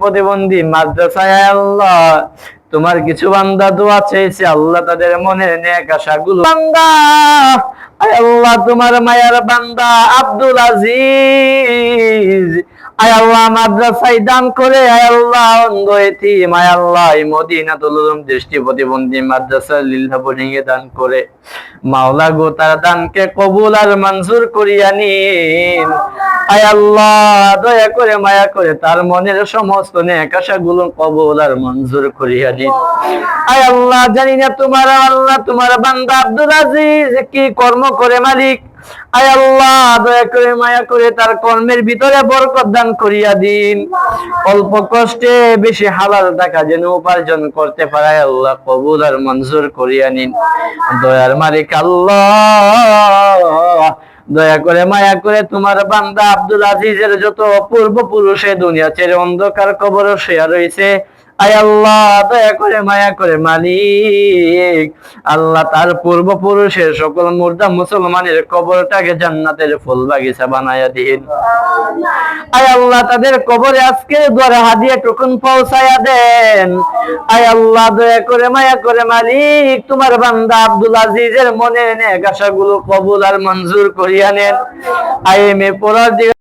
প্রতিবন্ধী আল্লাহ। তোমার কিছু বান্দা তো আছে আল্লাহ তাদের মনের নেক বান্দা আল্লাহ, তোমার মায়ার বান্দা আব্দুল আজিজ। আয় আল্লাহ দান করে, আয় আল্লাহ অন্ধ আল্লাহ দৃষ্টি প্রতিবন্ধী মাদ্রাসা দান করে। মাওলা গো, তার দানকে কবুল আর মঞ্জুর করিয়া নিন। আয় আল্লাহ, দয়া করে মায়া করে তার মনের সমস্ত নেক আশাগুলো কবুল আর মঞ্জুর করিয়া দিন আয় আল্লাহ, জানি না তোমার আল্লাহ, তোমার বান্দা আব্দুল আজিজ কি কর্ম করে মালিক? আয় আল্লাহ, দয়া করে মায়া করে তার কর্মের ভিতরে বরকত দান করিয়া দিন। অল্প কষ্টে বেশি হালাল টাকা যেন উপার্জন করতে পারে আল্লাহ কবুল আর মঞ্জুর করিয়া নিন। দয়ার মালিক আল্লাহ। দয়া করে মায়া করে তোমার বান্দা আব্দুল আজিজের যত পূর্বপুরুষে দুনিয়া ছেড়ে অন্ধকার কবর শেয়া রয়েছে। আয় আল্লাহ দয়া করে মায়া করে মালিক। আল্লাহ তার পূর্বপুরুষের সকল মুর্দা মুসলমানের কবরটাকে জান্নাতের ফুল বাগিচা বানায়া দিন। আয় আল্লাহ তাদের কবরে আজকে দ্বারা হাদিয়া টুকুন পৌঁছায়া দেন। আয় আল্লাহ দয়া করে মায়া করে মালিক তোমার বান্দা আব্দুল আজিজের মনে নেক আশাগুলো কবুল আর মঞ্জুর করিয়া নেন। আয় মে পড়ার দিকে